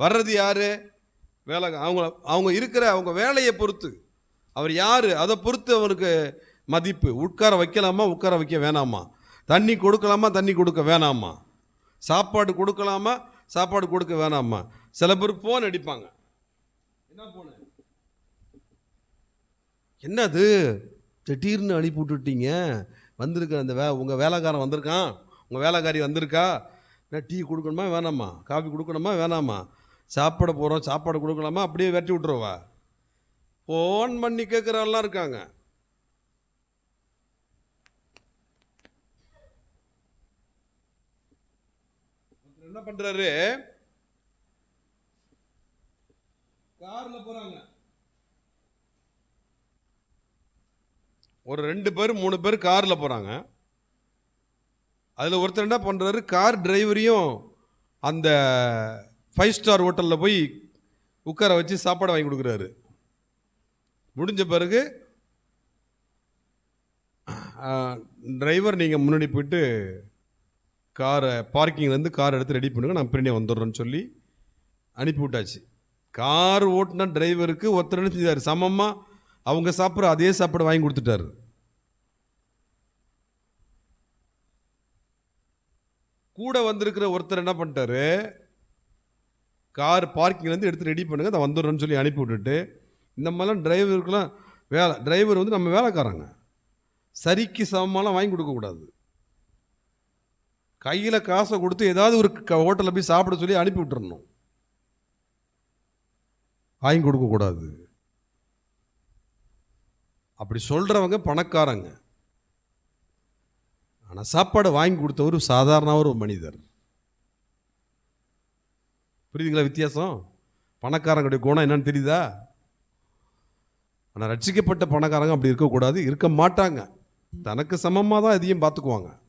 வர்றது யார்? வேலை அவங்க அவங்க இருக்கிற அவங்க வேலையை பொறுத்து. அவர் யார்? அதை பொறுத்து அவருக்கு மதிப்பு. உட்கார வைக்கலாமா? உட்கார வைக்க வேணாமா? தண்ணி கொடுக்கலாமா? தண்ணி கொடுக்க வேணாமா? சாப்பாடு கொடுக்கலாமா? சாப்பாடு கொடுக்க வேணாமா? சில பேர் ஃபோன் அடிப்பாங்க. என்ன ஃபோனு என்னது? திடீர்னு அனுப்பி விட்டுட்டீங்க. வந்திருக்கிற அந்த வே உங்கள் வேலைக்காரன் வந்திருக்கான். உங்கள் வேலைக்காரி வந்திருக்கா? என்ன டீ கொடுக்கணுமா? வேணாமா? காஃபி கொடுக்கணுமா? வேணாமா? சாப்பிட போகிறோம் சாப்பாடு கொடுக்கலாமா? அப்படியே வெட்டி விட்ருவா ஃபோன் பண்ணி கேட்குறவெல்லாம் இருக்காங்க. ஒருத்தர் என்ன பண்ணுறாரு காரில் போகிறாங்க ஒரு ரெண்டு பேர் மூணு பேர் காரில் போகிறாங்க அதில் ஒருத்தர் என்ன பண்ணுறாரு கார் டிரைவரையும் அந்த ஃபைவ் ஸ்டார் ஹோட்டலில் போய் உட்கார வச்சு சாப்பாடு வாங்கி கொடுக்குறாரு. முடிஞ்ச பிறகு டிரைவர் நீங்கள் முன்னாடி போயிட்டு காரை பார்க்கிங்லேருந்து கார் எடுத்து ரெடி பண்ணுங்க நான் பின்னாடி வந்துடுறேன்னு சொல்லி அனுப்பி விட்டாச்சு. கார் ஓட்டினா டிரைவருக்கு ஒருத்தர் என்ன செஞ்சார்? சமமாக அவங்க சாப்பிட்ற அதே சாப்பாடு வாங்கி கொடுத்துட்டாரு. கூட வந்திருக்கிற ஒருத்தர் என்ன பண்ணிட்டாரு? கார் பார்க்கிங்லேருந்து எடுத்து ரெடி பண்ணுங்கள் அதை வந்துடுறேன்னு சொல்லி அனுப்பி விட்டுட்டு இந்த மாதிரிலாம் டிரைவருக்கெல்லாம் வேலை டிரைவர் வந்து நம்ம வேலைக்காரங்க. சரிக்கு சமமாலாம் வாங்கி கொடுக்கக்கூடாது கையில் காசை கொடுத்து ஏதாவது ஒரு ஹோட்டலில் போய் சாப்பிட சொல்லி அனுப்பி விட்டுறணும். வாங்கி கொடுக்கக்கூடாது அப்படி சொல்கிறவங்க பணக்காரங்க. ஆனால் சாப்பாடு வாங்கி கொடுத்தவர் சாதாரண ஒரு மனிதர். புரியுதுங்களா வித்தியாசம்? பணக்காரங்களுடைய குணம் என்னன்னு தெரியுதா? ஆனால் ரட்சிக்கப்பட்ட பணக்காரங்க அப்படி இருக்கக்கூடாது இருக்க மாட்டாங்க. தனக்கு சமமாக தான் இதையும் பார்த்துக்குவாங்க.